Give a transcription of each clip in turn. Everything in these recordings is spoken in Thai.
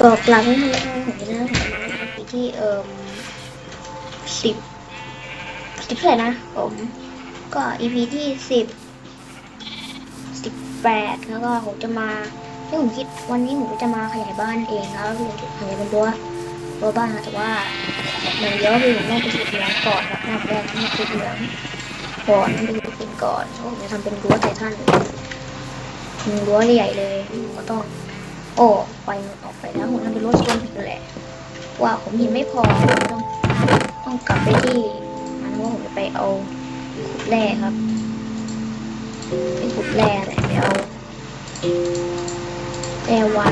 กรอกหลังทำให้ผมจะมาปีที่เอ่อสิบสิบเท่าไหร่นะผมก็ EP ที่สิบสิบแปดแล้วก็ผมจะมาที่ผมคิดวันนี้ผมจะมาขยายบ้านเองแล้วผมจะขยายเป็นรั้วรั้วบ้านนะแต่ว่ามันเยอะคือผมต้องไปขุดเหมืองก่อนครับอันดับแรกต้องมาขุดเหมืองก่อนต้องไปขุดเหมืองก่อนแล้วผมจะทำเป็นรั้วไททันเป็นรั้วใหญ่เลยก็ต้อง อ้ไฟมันออกไปแล้วผมทำเป็นรถชนผิดแหละว่าผมยิงไม่พอผมต้องต้องกลับไปที่มันว่าผมจะไปเอาขุดแร่ครับไปขุดแร่แหละไปเอาแร่ไว้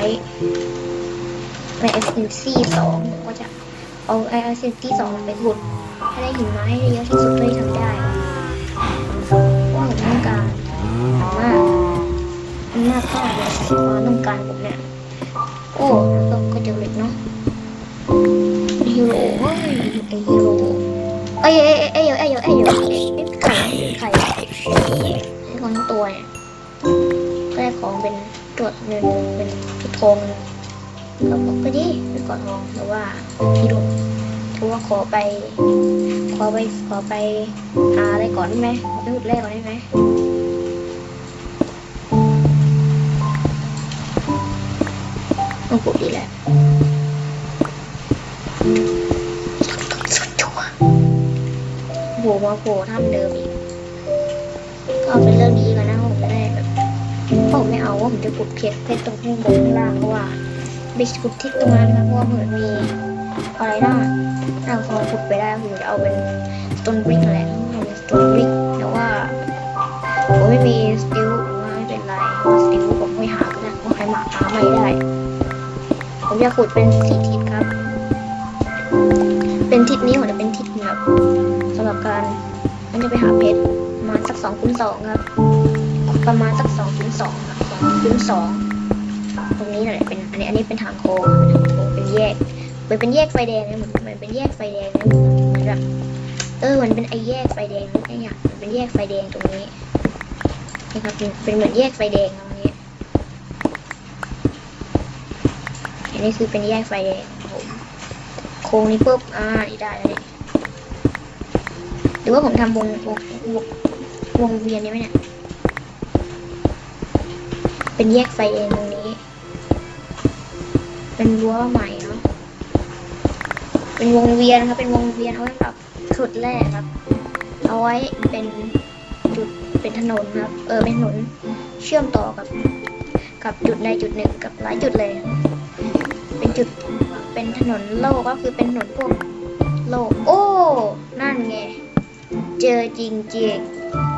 ในเอสเซนซี่สองผมก็จะเอาไอเอสเซนซี่สองไปขุดให้ได้หินไม้ให้ได้เยอะที่สุดเท่าที่ทำได้ครับว่าผมต้องการมากมากมากเลยความต้องการผมเนี่ย โอ้ก็จะเล็กเนาะฮีโร่เฮ้ยไอฮีโร่เอ้ยเอ้ยเอ้ยเอ้ยเอ้ยไข่ไข่ไอ้ของตัวเนี่ยก็ได้ของเป็นตรวจเงินเป็นพิทงก็บอกก็ดีเปก่อนทองแต่ว่าฮีโร่ถือว่าขอไป ขอไปขอไปหาอะไรก่อนได้ไหมขอไปหุดแรกก่อนได้ไหม โผล่าโผล่ถ้ำเดิมอีกก็เอาเป็นเรื่องนี้ก่อนนะผมจะได้แบบผมไม่เอาว่าผมจะขุดเพชรเพชรตรงข้างบนข้างล่างเพราะว่าไปขุดที่ตรงนั้นนะเพราะว่าเหมือนมีอะไรนะถ้าพอขุดไปได้ผมจะเอาเป็นสโตนบริกแหละเอาเป็นสโตนบริกแต่ว่าผมไม่มีสติลว่าไม่เป็นไรเพราะสติลผมไม่หาก็ได้เพราะใครหมาหาไม่ได้ ผมจะขุดเป็นสี่ทิศครับ เป็นทิศนี้ผมจะเป็นทิศเหนือสำหรับ การมันจะไปหาเพชรประมาณสักสองคูณสองครับ ประมาณสักสองคูณสองสองคูณสองตรงนี้นั่นแหละเป็นอันนี้อันนี้เป็นทางโค้งเป็นทางโค้งเป็นแยกเหมือนเป็นแยกไฟแดงนะเหมือนมันเป็นแยกไฟแดงนะเหมือนแบบเออมันเป็นไอ้แยกไฟแดงนี่ไงอะมันเป็นแยกไฟแดงตรงนี้นี่ครับเป็นเหมือนแยกไฟแดงตรงนี้อันนี้คือเป็นแยกไฟแดงผมโค้งนี้ปุ๊บอ่านี่ได้แล้วนี่ห รือว่าผมทำวงวงวงวงเวียนนี้ไหมเนี่ย เป็นแยกไฟแดงตรงนี้ เป็นรั้วใหม่เนาะ เป็นวงเวียนครับ เป็นวงเวียนเอาไว้สำหรับจุดแรกครับ เอาไว้เป็นจุดเป็นถนนครับ เออเป็นถนนเชื่อมต่อกับ กับจุดใดจุดหนึ่งกับหลายจุดเลย เป็นจุดเป็นถนนโลกก็คือเป็นถนนพวกโลก โอ้ นั่นไง เจอจริงจริง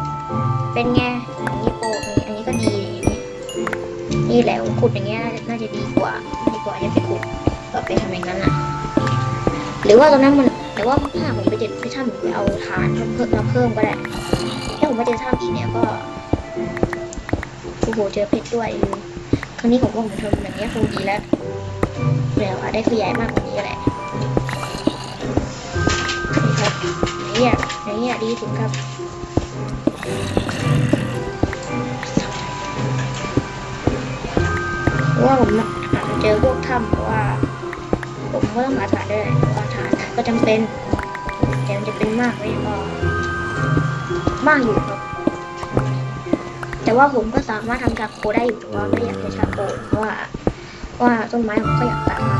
ๆ เป็นไงอันนี้โปรอันนี้ก็ดีนี่นี่แหละขุดอย่างเงี้ยน่าจะดีกว่า ดีกว่าจะไปขุดแบบไปทำอย่างนั้นอะหรือว่าตอนนั้นมันแต่ว่าถ้าผมไปเด็ดไปทำผมไปเอาฐานมาเพิ่มมาเพิ่มก็ได้ถ้าผมไปเจอถ้ำอีกเนี่ยก็โอ้โหเจอเพชรด้วยครั้งนี้ผมว่าผมทำแบบเนี้ยคงดีแล้วเดี๋ยวอาจได้ขยายมากกว่านี้ก็แหละ ไหนอะไหนอะดีถึงครับเพราะว่าผมอาจจะเจอพวกถ้ำเพราะว่า ผมก็ต้องหาฐานด้วยเพราะว่าฐานก็จำเป็นแต่มันจะเป็นมากไหมก็มากอยู่ครับ แต่ว่าผมก็สามารถทำชาโคได้อยู่แต่ว่าไม่อยากใช้ชาโคเพราะว่าว่าต้นไม้ผมก็อยากตัดมา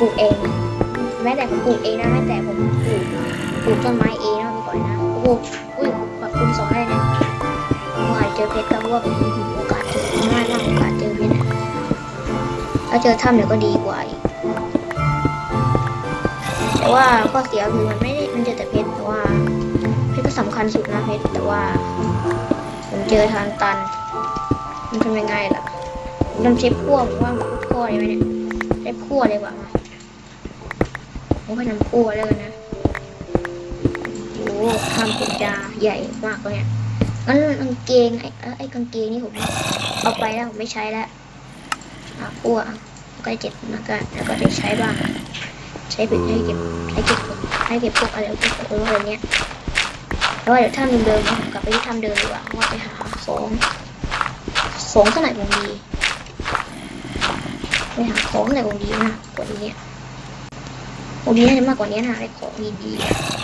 ปลูกเอง แม้แต่ผมปลูกเองนะแม้แต่ผมปลูก ลูกต้นไม้เองนะก่อนนะ โอ้โหอุ้ยแบบคุณสองได้เนี่ยผมอาจเจอเพชรก็เพราะว่ามีโอกาสเจอง่ายมากโอกาสเจอเพชรถ้าเจอถ้ำเดี๋ยวก็ดีกว่าอีก แต่ว่าข้อเสียคือมันไม่ได้มันเจอแต่เพชรแต่ว่าเพชรก็สำคัญสุดนะเพชรแต่ว่าผมเจอทางตัน มันทำยังไงล่ะผมทำเชฟคั่วผมว่ามันคั่วได้ไหมเนี่ยเชฟคั่วเลยว่ามาผมก็ทำคั่วเลยนะ ทำเป็นจาใหญ่มากเลยเนี่ยงั้นกางเกงไอ้ไอ้กางเกงนี่ผมเอาไปแล้วผมไม่ใช้แล้วอะคั่วก็เจ็บนะก็แล้วก็ได้ใช้บ้างใช้เป็นให้เก็บให้เก็บให้เก็บพวกอะไรพวกอะไรเนี้ยแล้วเดี๋ยวถ้าเดิมๆนผมกลับไปที่ทำเดิมดีกว่าว่าไปหาของสองขนาดมันดีไปหาของอะไรของดีนะกว่านี้ของดีน่าจะมากกว่านี้นะอะไรของดีๆ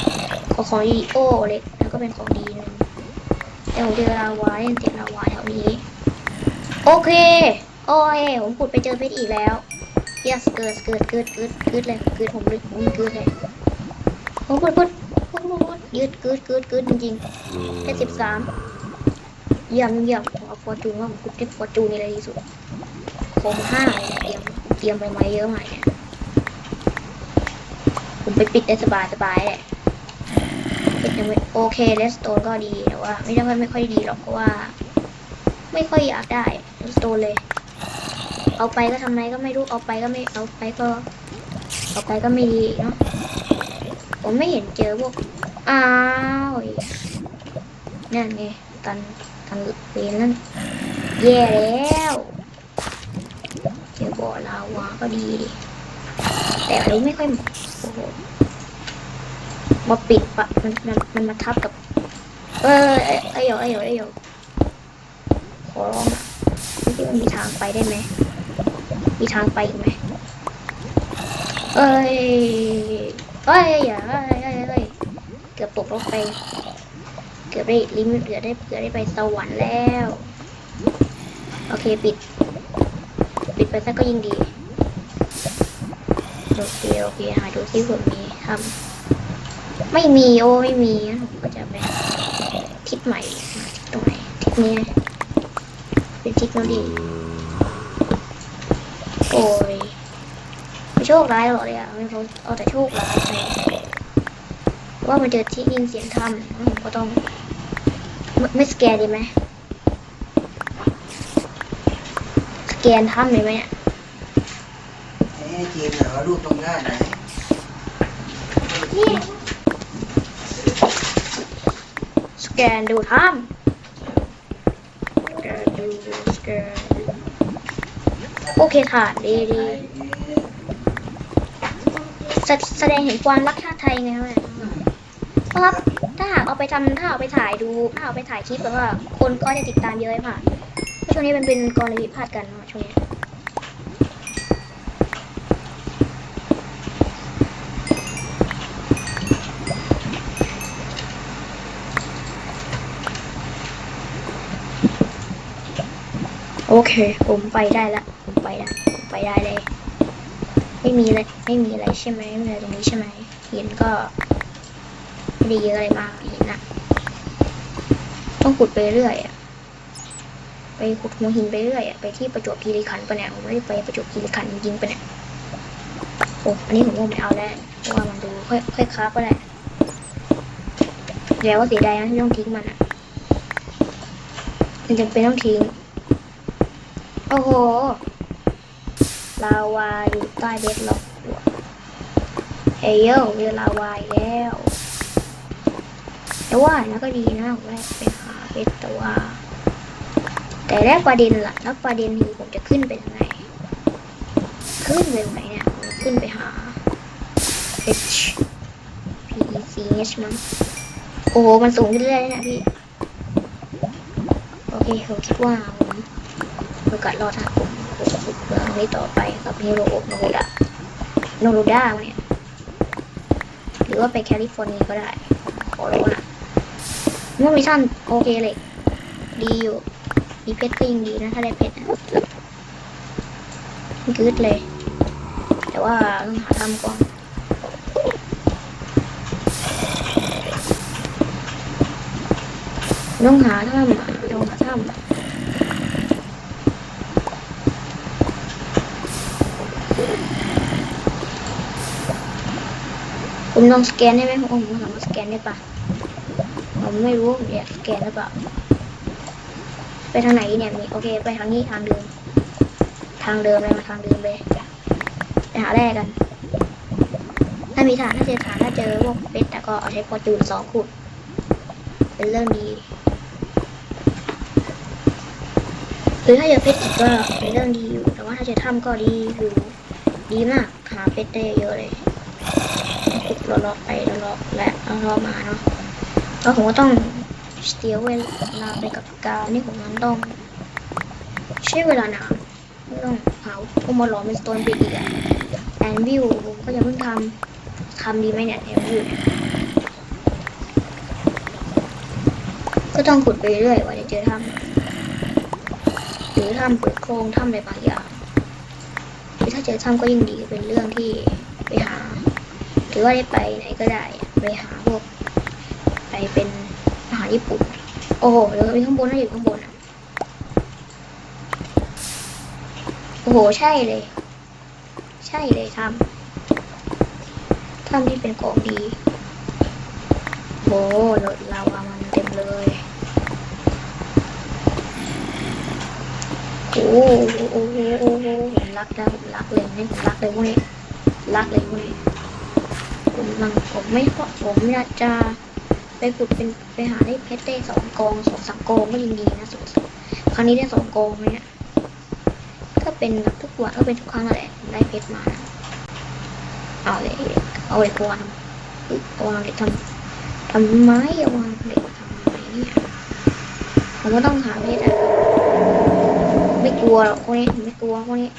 ขอของดีโอเล็กแล้วก็เป็นของดีนึงแต่ผมเจอลาวาเนี่ยเจอลาวาแถวนี้ โอเค โอ้ยผมขุดไปเจอเพชรอีกแล้ว yes เกิดเกิดเกิดเกิดเกิดเลยเกิดผมเลยผมเกิดเลยโอ้ยกุดกุดกุดกุดยืดเกิดเกิดเกิดจริงๆแค่สิบสามเยี่ยมเยี่ยมผมเอาฟอร์จูนว่าผมขุดได้ฟอร์จูนในเลยที่สุดผมห้าเยี่ยเตรียมเตรียมไปไว้เยอะมากเนี่ยผมไปปิดได้สบายสบายเละ ปิดยังไม่โอเคเลสโตนก็ดีแต่ว่า ไม่ได้ไม่ค่อยดีหรอกเพราะว่า ไม่ค่อยอยากได้เลสโตนเลย เอาไปก็ทำไมก็ไม่รู้เอาไปก็ไม่เอาไปก็ เอาไปก็ไม่ดีเนาะผมไม่เห็นเจอพวกอ้าวนั่นไงตันตันเวนนั่นแย่แล้วเจอบ่อลาวาก็ดีดิแต่รู้ไม่ค่อยโอ้โห มาปิดปะมันมันมันมาทับกับ เออไอ้ไอ้เหี่ยไอ้เหี่ยไอ้เหี่ยขอร้องอะไม่คิดว่ามีทางไปได้ไหมมีทางไปอีกไหมเอ้ยเอ้ยอย่าเอ้ยเอ้ยเอ้ยเกือบตกรถไป เกือบได้ลิมิตเกือบได้เกือบได้ไปสวรรค์แล้ว โอเคปิด ปิดไปซะก็ยิ่งดีโอเคโอเคหาดูซิผมมีทำ ไม่มีโอ้ไม่มีงั้นผมก็จะไปหาทิศใหม่หาทิศตรงไหนทิศนี้เป็นทิศโน้นดีโอ้ยไม่โชคร้ายหรอกเลยอะไม่รู้เอาแต่โชคร้ายไปว่ามันเจอที่ยินเสียงถ้ำผมก็ต้องไม่ไม่สแกนดีไหมสแกนถ้ำเลยไหมเนี่ยเอ้จีนเหรอรูปตรงด้านไหน ส แกนดูถ้ำสแกนดูสแกนดูโอเคค่ะดีดีแสแสดงเห็นความรักชาติไทยไงวะเพราะว่าถ้าหากเอาไปทำถ้าเอาไปถ่ายดู ถ้าเอาไปถ่ายคลิปแบบว่า คนก็จะติดตามเยอะค่ะเพราะช่วงนี้มันเป็นกรณีพิพาทกันเนาะช่วงนี้ โอเค ผมไปได้ละ ผมไปได้ผมไปได้เลย ไม่มีอะไร ไม่มีอะไรใช่ไหมไม่มีอะไรตรงนี้ใช่ไหมหินก็ไม่ได้เยอะอะไรมากหินอะต้องขุดไปเรื่อยอะไปขุดหัวหินไปเรื่อยอะไปที่ประจวบคีรีขันธ์ปะเนี่ยผมไม่ได้ไปประจวบคีรีขันธ์จริงๆปะเนี่ยโอ้อันนี้ผมว่าไม่เอาแล้วเพราะว่ามันดูค่อยค่อยค้าก็ได้แล้วก็เสียดายนะที่ต้องทิ้งมันอะมันจำเป็นต้องทิ้ง อ้โหลาวาอยู่ใต้เบสล็อกเฮ้ยโยมีลาวาแล้วแต่ว่านะก็ดีนะผมแรกไปหาเบสแต่ว่า แต่แรกประเด็นล่ะแล้วประเด็นคือผมจะขึ้นไปยังไงขึ้นไปไหนเนี่ยผมขึ้นไปหา H P C H มั้งโอ้โหมันสูงขึ้นเรื่อยๆนะพี่ โอเคผมคิดว่า โอกาสรอดถ้าผมผมเรื่องนี้ต่อไปกับฮิโรโอะโนโรดะโนโรดะเนี่ยหรือว่าไปแคลิฟอร์เนียก็ได้ขอร้องนะเมื่อมิชชั่นโอเคเลย ดีอยู่มีเพชรก็ยิ่งดีนะถ้าได้เพชรกึดเลย แต่ว่าต้องหาทำก่อนต้องหาถ้ำต้องหาถ้ำ ผมลองสแกนได้ไหมผมผมสามารถสแกนได้ปะผมไม่รู้ผมอยากสแกนหรือเปล่าไปทางไหนเนี่ยมีโอเค ไปทางนี้ทางเดิม ทางเดิมเลยมาทางเดิมเลยไปหาแร่กัน ถ้ามีฐานถ้าเจอฐานถ้าเจอพวกเป็ดแต่ก็เอาใช้พอจูนสองขุด เป็นเรื่องดีหรือถ้าเจอเพชรอีกก็เป็นเรื่องดีอยู่แต่ว่าถ้าเจอถ้ำก็ดีอยู่ดีมากหาเพชรได้เยอะเลย ขุดเลาะๆไปเลาะๆและเลาะๆมาเนาะแล้วผมก็ต้องเสียเวลาไปกับการที่ผมนั้นต้องใช้เวลานานต้องหาพวกมาหลอมเป็นสโตนบิดอีกอะแอนวิวผมก็ยังเพิ่งทำทำดีไหมเนี่ยแอนวิวก็ต้องขุดไปเรื่อยว่าจะเจอถ้ำหรือถ้ำเปิดโครงถ้ำอะไรบางอย่างถ้าเจอถ้ำก็ยิ่งดีเป็นเรื่องที่ไปหา รือว่าได้ไปไหนก็ได้ไปหาพวกไปเป็นอาหารญี่ปุ่น โอ้โหเดี๋ยวมีข้างบนน่าอยู่ข้างบนอะโอ้โหใช่เลย ใช่เลยทำทำที่เป็นของดีโอ้โหรถลาวามันเต็มเลยโอ้โหโอ้โหโอ้โหผมรักแล้วผมรักเลยนี่ผมรักเลยพวกนี้รักเลยพวกนี้ ผมลังผมไม่พราะผมอยากจะไปฝึกเป็นไปหาได้เพชรได้สองกองสองสามกองก็ยังดีนะสุดครั้งนี้ได้สองกองไหมเนี่ยก็เป็นแบบทุกวันก็เป็นทุกครั้งแหละผมได้เพชรมานะเอาเลยเอาเล็กวางวางเหล็กทำทำไม้เอาวางเหล็กทำไมเนี่ยผมก็ต้องหาเพชรอะไม่กลัวหรอกพวกนี้ไม่กลัวพวกนี้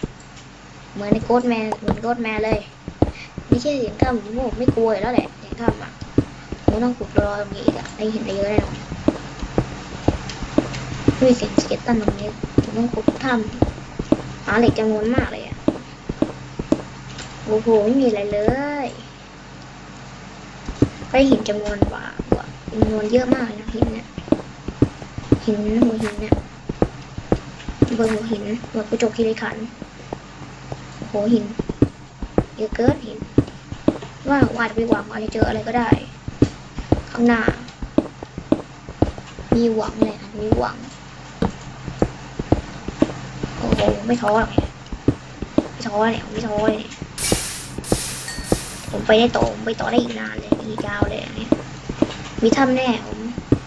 เหมือนในโกดแมนเหมือนโกดแมนเลย ไม่ใช่เสียงถ้ำผมผมไม่กลัวแล้วแหละเสียงถ้ำอะผมต้องขุดรอตรงนี้อีกอะได้เห็นได้เยอะแน่นอนมีเสียงสเก็ตตันตรงนี้ผมต้องขุดถ้ำหาเหล็กจำนวนมากเลยอะโอ้โหไม่มีอะไรเลยได้หินจำนวนกว่ากว่าจำนวนเยอะมากเลยนะหินเนี่ยหินหัวหินเนี่ยเบอร์หัวหินหัวกระจกคีรีขันธ์โหหินเยอะเกินหิน ว่าวาดไปหวังอะไรเจออะไรก็ได้ ข้างหน้า มีหวังเลยมีหวัง โอ้โหไม่ท้อหรอกเนี่ยไม่ท้อเนี่ยไม่ท้อเลยเนี่ยผมไปได้ต่อผมไปต่อได้อีกนานเลยอีกยาวเลยอันเนี่ยมีถ้ำแน่ผม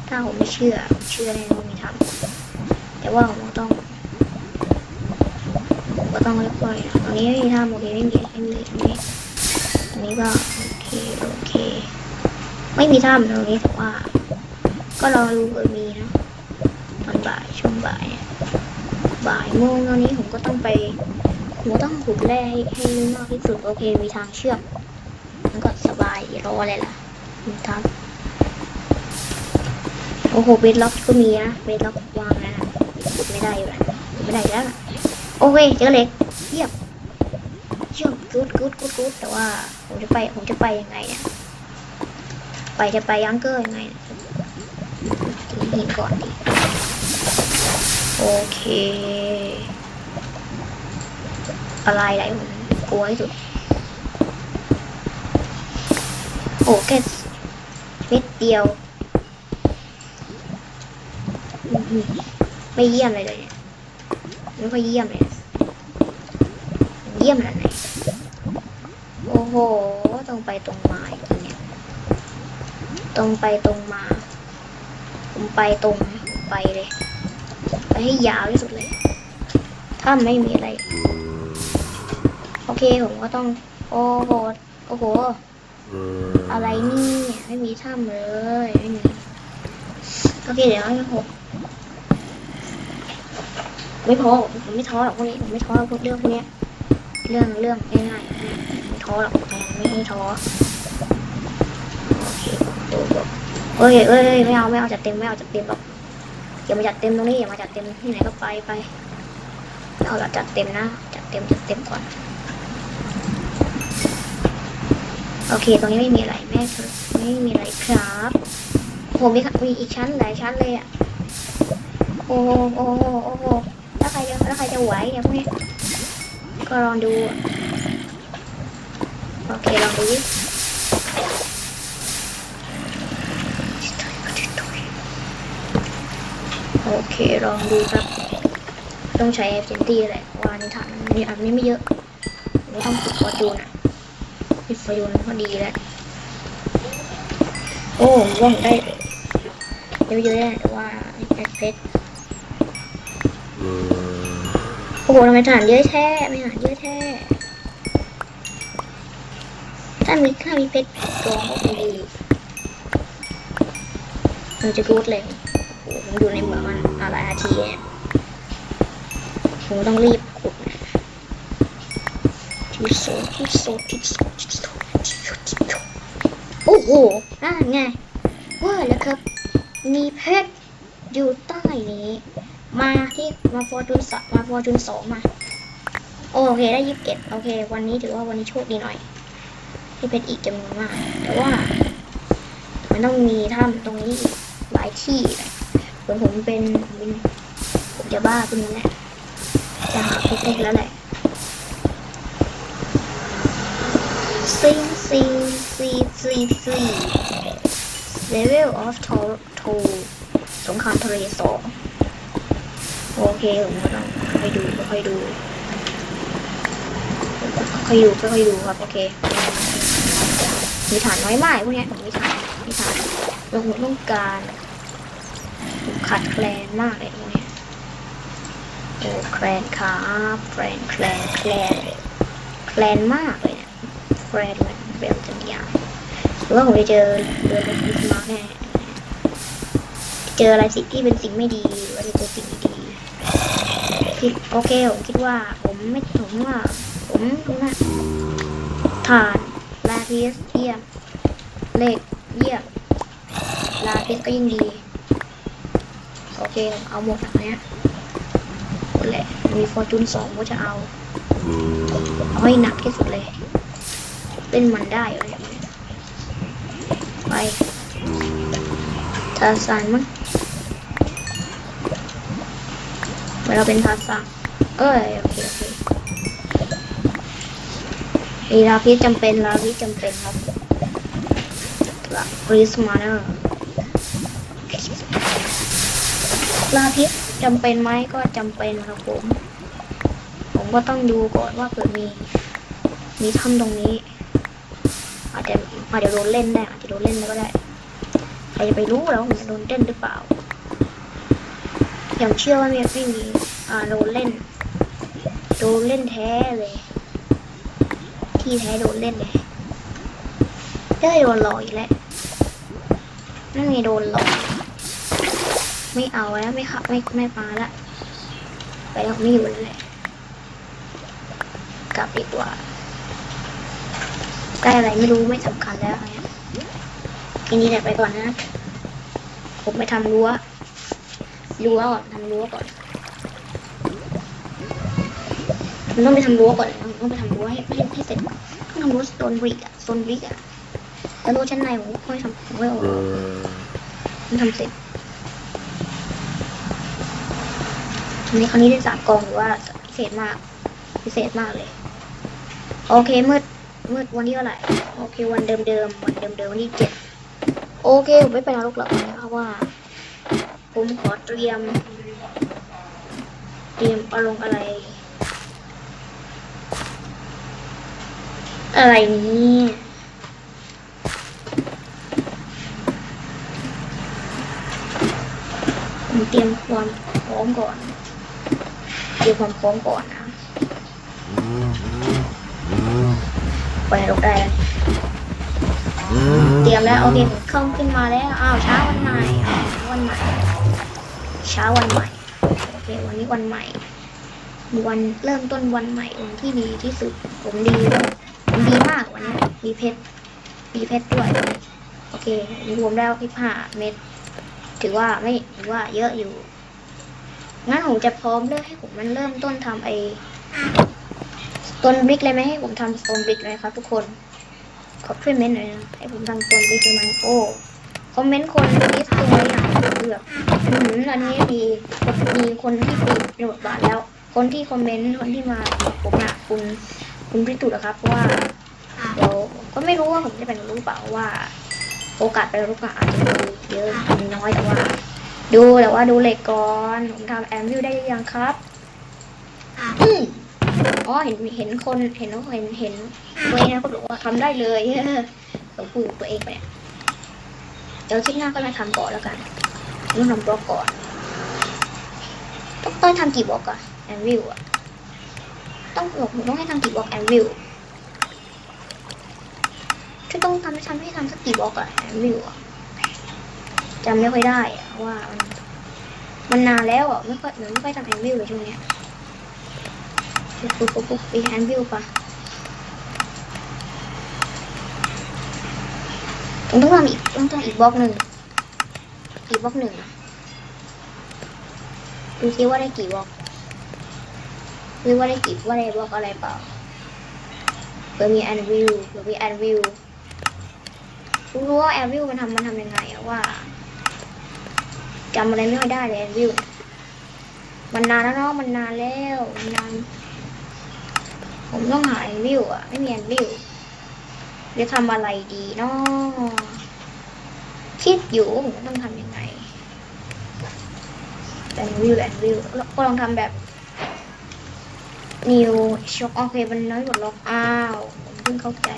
ถ้าผมไม่เชื่อผมเชื่อแน่ว่ามีถ้ำแต่ว่าผมต้องผมก็ต้องค่อยนะตอนนี้ไม่มีถ้ำโอเคไม่มีไม่มีอันนี้อั นนี้ก็โอเคโอเค ไม่มีถ้ำตรงนี้แต่ว่า ก็รอดูเผื่อมีนะตอนบ่ายช่วงบ่าย บ่ายโมงตอนนี้ผมก็ต้องไปผมต้องขุดแร่ให้ให้มากที่สุดโอเค มีทางเชื่อมมันก็สบายรออะไรล่ะมีทางโอ้โหเบสล็อกก็มีนะเบสล็อกวางนะขุดไม่ได้อยู่แล้วไม่ได้แล้วโอเคเจอเหล็กเยี่ยม เยี่ยมกูดกูดกูดกูดแต่ว่าผมจะไปผมจะไปยังไงเนี่ยไปจะไปยังเกอร์ยังไงเนี่ยถึงหินก่อนดิโอเค อะไรไหนผมกลัวที่สุดโอ้แค่เม็ดเดียว ไม่เยี่ยมเลยเลยเนี่ยไม่ค่อยเยี่ยมเลย เยี่ยมแล้วไหนโอ้โห ตรงไปตรงมาอีกเนี่ย ตรงไปตรงมา ผมไปตรงนะผมไปเลย ไปให้ยาวที่สุดเลย ถ้าไม่มีอะไร โอเคผมก็ต้อง โอ้โห โอ้โห อะไรนี่ไม่มีถ้ำเลยไม่มีโอเคเดี๋ยวนะผมไม่พอผมไม่ท้อหรอกพวกนี้ผมไม่ท้อพวกเรื่องพวกนี้ เรื่องเรื่องง่ายๆไม่ท้อหรอกแมนไม่ให้ท้อโอเคเอ้ยไม่เอาไม่เอาจัดเต็มไม่เอาจัดเต็มหรอกอย่ามาจัดเต็มตรงนี้อย่ามาจัดเต็มที่ไหนก็ไปไปไม่เอาจัดเต็มนะจัดเต็มจัดเต็มก่อนโอเค ตรงนี้ไม่มีอะไรแม่ไม่มีอะไรครับผมมีมีอีกชั้นหลายชั้นเลยอะโอ้โหโอ้โหโอ้โหแล้วใครจะแล้วใครจะไหวเนี่ยพวกนี้ ก็ลองดู โอเค ลองดูโอเค ลองดูครับ ต้องใช้ f อ n t y แหละวานิฐานนี่อันนี้ไม่เยอะไม่ต้องฝึกฟอร์จูนอะปิดไฟยนต์พอดีแล้ว โอ้ว่าผมได้เยอะๆแต่ว่าแอดเพชร โอ้โหทำไมฐานเยอะแท้ไม่ฐานเยอะแท้ถ้ามีถ้ามีเพชรตัวก็ดีมันจะรูดเลยโอ้โหผมอยู่ในเหมืองมันอะไรอาทีเนี่ยผมต้องรีบขุดนะที่สุดที่สุดที่สุดที่สุดที่สุดที่สุดโอ้โหนั่นไงว่าแล้วครับ มีเพชรอยู่ใต้นี้ มาที่มาฟอร์จูนสมาฟอร์จูนสองมา โอเคได้ยีิบเก็ดโอเค วันนี้ถือว่าวันนี้โชคดีหน่อยที่เพชรอีกจำนวนมาก แต่ว่า มันต้องมีถ้ำตรงนี้อีกหลายที่เหมือนผมเป็นผมจะบ้าขึ้นมาแหละจะหาเพชรได้แล้วแหละซิงซิงซีซีซี level of t o t o สงครามทะเลสอง โอเคผมก็ต้องค่อยดูค่อยดูค่อยดูค่อยดูครับโอเคมีฐานน้อยมากพวกเนี้ยผมมีฐานมีฐานเราผมต้องการขาดแคลนมากเลยพวกเนี้ยโอ้แคลนครับแคลนแคลนแคลนแคลนมากเลยเนี่ยแคลนเหมือนเบลจังอย่างหรือว่าผมจะเจอเรือเล็กๆมาแน่เจออะไรสิ่งที่เป็นสิ่งไม่ดีหรือว่าจะเจอสิ่ง คิดโอเคผมคิดว่าผมไม่ผมว่าผมนะฐานลาพิสเยี่ยมเลขเยี่ยมลาพิสก็ยิ่งดีโอเคเอาหมดแบบเนี้ยหมดแหละมีฟอร์จูนสองก็จะเอาเอาให้หนักที่สุดเลยเล่นมันได้อยู่เลยไปทาซานมั้ง เราเป็นทาซาเอ้ยโอเคโอเคมีลาพิจำเป็นลาพิจำเป็นครับลาพิสมาเนอร์ลาพิษจำเป็นไหมก็จำเป็นครับผม ผมก็ต้องดูก่อนว่าเกิดมี มีถ้ำตรงนี้ อาจจะอาจจะโดนเล่นได้อาจจะโดนเล่นก็ได้ ใครจะไปรู้แล้วมจะโดนเล่นหรือเปล่า อย่างเชื่อว่าไม่ไม่มีอ่าโดนเล่น โดนเล่นแท้เลย ที่แท้โดนเล่นเลยได้โดนหลอกอีกแล้วนั่นไงโดนหลอก ไม่เอาแล้วไม่ขับไม่ไม่มาละ ไปแล้วไม่อยู่แล้วแหละกลับดีกว่าได้อะไรไม่รู้ไม่สำคัญแล้วอะไรเงี้ยทีนี้แหละไปก่อนนะ ผมไปทำรั้ว รั้วก่อนทำรั้วก่อน มันต้องไปทำรั้วก่อนนะมันต้องไปทำรั้วให้ให้ให้เสร็จก่อนต้องทำรั้วโซนบริกอะโซนบริกอะแล้วรั้วชั้นในผมก็ไม่ทำผมไม่เอามันทำเสร็จทีนี้คราวนี้ได้สามกองหรือว่าพิเศษมาก พิเศษมากเลย โอเคมืดมืดวันที่เท่าไหร่โอเควันเดิมเดิมๆวันเดิมเดิมๆวันที่เจ็ดโอเคผมไม่ไปนรกหรอกนะเพราะว่า ผมขอเตรียม เตรียมอารมณ์อะไร อะไรนี้ผมเตรียมความพร้อมก่อน เตรียมความพร้อมก่อนนะไปนรกได้แล้วเตรียมแล้วโอเคผมเข้าขึ้นมาแล้ว อ้าวเช้าวันใหม่อ้าววันใหม่ เช้าวันใหม่ โอเค วันนี้วันใหม่ วันเริ่มต้นวันใหม่วันที่ดีที่สุด ผมดี ผมดีมากวันนี้ มีเพชร มีเพชรด้วย โอเค รวมแล้วที่ผ่าเม็ด ถือว่าไม่ ถือว่าเยอะอยู่ งั้นผมจะพร้อมเลือกให้ผมมันเริ่มต้นทำไอต้นบริกเลยไหมให้ผมทำสโตนบริกเลยครับ ทุกคน ขอช่วยเม้นหน่อยนะ ให้ผมทำสโตนบริกเลยไหมโอ้ คอมเมนต์คนที่ เลือกอืมอันนี้มีมีคนที่ปีในบทบาทแล้ว คนที่คอมเมนต์คนที่มาผมอะคุณคุณพิจุดนะครับเพราะว่าเดี๋ยวก็ไม่รู้ว่าผมจะเป็นรู้เปล่าว่า โอกาสไปรู้ก็อาจจะมีเยอะมีน้อยแต่ว่า ดูแต่ว่าดูเหล็กก่อนผมทำแอมวิวได้ยังครับอืมอ๋อเห็นเห็นคนเห็นเห็นเห็นตัวเองนะก็บอกว่าทำได้เลยผมพูดกับตัวเองไปเนี่ยเดี๋ยวคลิปหน้าก็มาทำก่อนแล้วกัน ต้องทำบล็อกก่อนต้องต้องทำกี่บล็อกอะแอนวิลอะต้องบอกต้องให้ทำกี่บล็อกแอนวิวจะต้องทำให้ทำให้ทำสักกี่บล็อกอะแอนวิลอะจำไม่ค่อยได้อะว่ามันมันนานแล้วอะไม่ค่อยหนไม่ค่อยทำแอนวิลเลยช่วงเนี้ยปุ๊บปุ๊บปุ๊บไปแอนวิลปะต้องทำอีกต้องทำอีกบล็อกหนึ่ง กี่บล็อกหนึ่งดูซิดว่าได้กี่บล็อกหรือว่าได้กี่ว่าได้บล็อกอะไรเปล่าเผื่อมีแอนวิวเผื่อมีแอนวิวรู้รู้ว่าแอนวิวมันทำมันทำยังไงอะว่าจำอะไรไม่ค่อยได้เลยแอนวิวมันนานแล้วเนาะมันนานแล้วมันนาน ผมต้องหาแอนวิวอะไม่มีแอนวิวจะทำอะไรดีเนาะคิดอยู่ผมต้องทำยังไง แอนวิวแอนวิวก็ลองทำแบบนิวช็อกโอเคมันน้อยกว่าล็อกอ้าว ผมเพิ่งเข้าใจ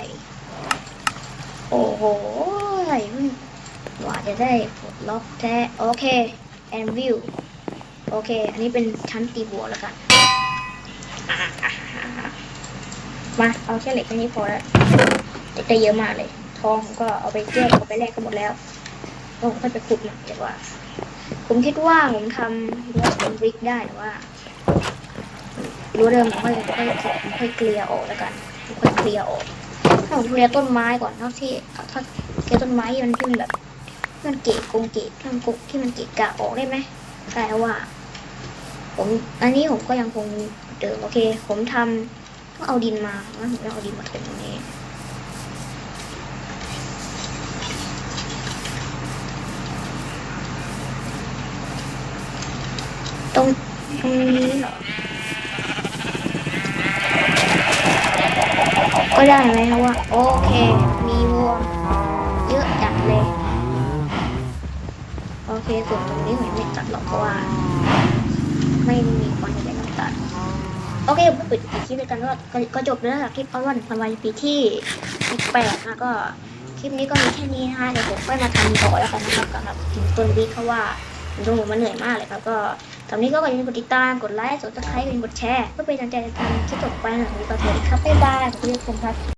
โอ้โหอะไรเพิ่งกว่าจะได้ปลดล็อกแท้ โอเคแอนวิวโอเค อันนี้เป็นชั้นตีบัวแล้วกันอ่ามา เอาแค่เหล็กแค่นี้พอแล้วเหล็กได้เยอะมากเลย ทองผมก็เอาไปแยกเอาไปแลกกันหมดแล้วแล้วผมค่อยไปขุดมาดีกว่า ผมคิดว่าผมทำรั้วเป็นบริกได้แต่ว่ารั้วเดิมผมค่อยค่อยผมค่อยเคลียร์ออกแล้วกันผมค่อยเคลียร์ออกถ้าผมเคลียร์ต้นไม้ก่อนเท่าที่ถ้าเคลียร์ต้นไม้ที่มันที่มันแบบที่มันเกะกงเกะที่มันกุที่มันเกะกะออกได้ไหมแต่ว่า ผมอันนี้ผมก็ยังคงเดิมโอเค ผมทำต้องเอาดินมางั้นผมต้องเอาดินมาถมตรงนี้ รงตรงนี้เหรอ ก็ได้ไหมครับว่าโอเค มีวัวเยอะจัดเลย โอเค ส่วนตรงนี้ผมไม่ตัดหรอกเพราะว่า ไม่มีคนจะต้องตัด โอเคผมก็ปิดคลิปเลยกันว่าก็ก็จบแล้วคลิปออนวันพันวันปีที่แปดนะก็คลิปนี้ก็มีแค่นี้นะคะเดี๋ยวผมค่อยมาทำต่อแล้วกันนะครับสำหรับถึงต้นวีคเพราะว่าผมต้องมันเหนื่อยมากเลยครับก็ ตอนนี้ก็อย่าลืมกดติดตาม กดไลค์กดซับสไครต์กดแชร์เพื่อเป็นกำลังใจในการคลิปต่อไปนะวันนี้ก็สวัสดีครับบ๊ายบายขอบคุณทุกคนครับ